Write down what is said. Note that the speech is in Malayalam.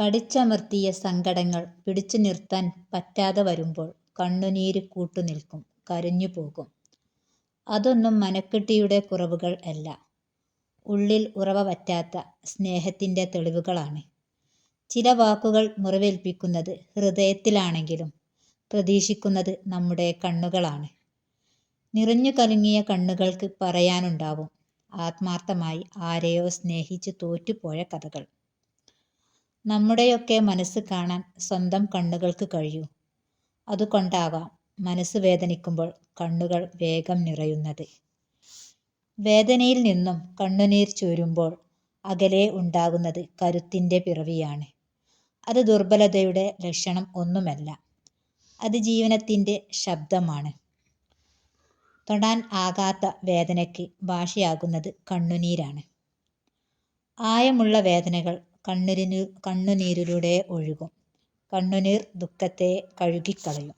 കടിച്ചമർത്തിയ സങ്കടങ്ങൾ പിടിച്ചു നിർത്താൻ പറ്റാതെ വരുമ്പോൾ കണ്ണുനീര് കൂട്ടുനിൽക്കും കരഞ്ഞുപോകും. അതൊന്നും മനക്കെട്ടിയുടെ കുറവുകൾ അല്ല. ഉള്ളിൽ ഉറവ പറ്റാത്ത സ്നേഹത്തിന്റെ തെളിവുകളാണ്. ചില വാക്കുകൾ മുറിവേൽപ്പിക്കുന്നത് ഹൃദയത്തിലാണെങ്കിലും പ്രതീക്ഷിക്കുന്നത് നമ്മുടെ കണ്ണുകളാണ്. നിറഞ്ഞു കലുങ്ങിയ കണ്ണുകൾക്ക് പറയാനുണ്ടാവും ആത്മാർത്ഥമായി ആരെയോ സ്നേഹിച്ച് തോറ്റുപോയ കഥകൾ. നമ്മുടെയൊക്കെ മനസ്സ് കാണാൻ സ്വന്തം കണ്ണുകൾക്ക് കഴിയൂ. അതുകൊണ്ടാവാം മനസ്സ് വേദനിക്കുമ്പോൾ കണ്ണുകൾ വേഗം നിറയുന്നത്. വേദനയിൽ നിന്നും കണ്ണുനീർ ചോരുമ്പോൾ അകലെ ഉണ്ടാകുന്നത് കരുത്തിന്റെ പിറവിയാണ്. അത് ദുർബലതയുടെ ലക്ഷണം ഒന്നുമല്ല. അത് ജീവനത്തിന്റെ ശബ്ദമാണ്. തൊടാൻ ആകാത്ത വേദനയ്ക്ക് ഭാഷയാകുന്നത് കണ്ണുനീരാണ്. ആയമുള്ള വേദനകൾ കണ്ണുനീരിലൂടെ ഒഴുകും. കണ്ണുനീർ ദുഃഖത്തെ കഴുകിക്കളയും.